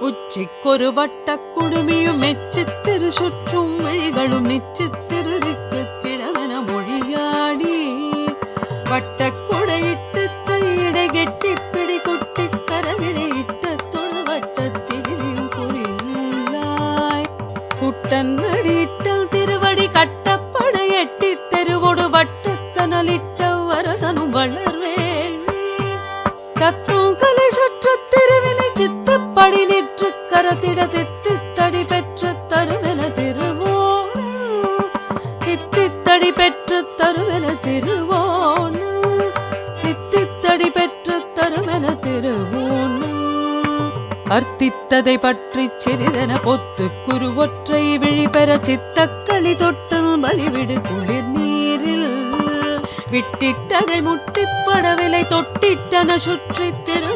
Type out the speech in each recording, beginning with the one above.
உச்சிக்கொரு வட்ட குடுமியும் மெச்சித்திரு சுற்றும் வழிகளும் நிச்சித்திருக்கு கிழவன மொழியாடி. வட்ட குடையிட்டு கையிட கெட்டி பிடி கொட்டி கரவிரையிட்ட தொழு வட்டத்திரியும் புரியுள்ளாய் குட்டன் அடியிட்டல் திருவடி கட்டப்பட எட்டி தெருவோடு வட்ட கனலிட்ட அரசனும் வளர்வேள்வி. தத்தும் கலை சற்று திருவினை சித்தப்படினே கரத்திட தித்து தடி பெற்ற தருவென திருவோணம். தித்தித்தடி பெற்று தருவென திருவோணம். தித்தித்தடி பெற்று தருவென திருவோணம். அர்த்தித்ததை பற்றி சிறிதென பொத்து குரு ஒற்றை விழி பெற சித்தக்களி தொட்டும் பலிவிடு குளிர் நீரில். விட்டிட்டதை முட்டிப்படவில்லை தொட்டிட்டன சுற்றி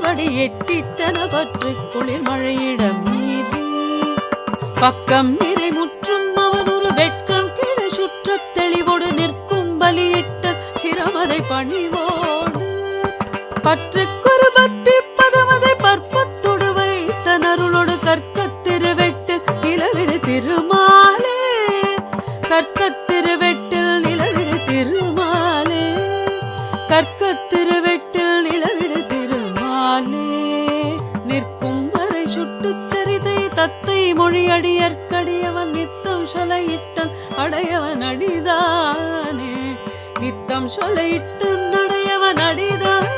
படி எட்டிட்டன பற்று குளிர் மழையிடம் மீறி பக்கம் நிறை முற்றும் அவன் ஒரு வெட்கம் கிட சுற்ற தெளிவோடு நிற்கும் பலியிட்ட சிரமதை பணிவோடு. பற்றுக்கொரு பத்தி பதமதை பற்பத்தொடு வைத்த நருளோடு கற்கத் திருவெட்டு நிலவிடு திருமாலே. கற்க திருவெட்டில் நிலவிடு திருமாலே. கற்க சுட்டுச் தத்தை மொழி அடியற்கடியவன் நித்தம் சொலையிட்டன் அடையவன் அடிதானே? நித்தம் சொலையிட்டன் அடையவன் அடிதானே?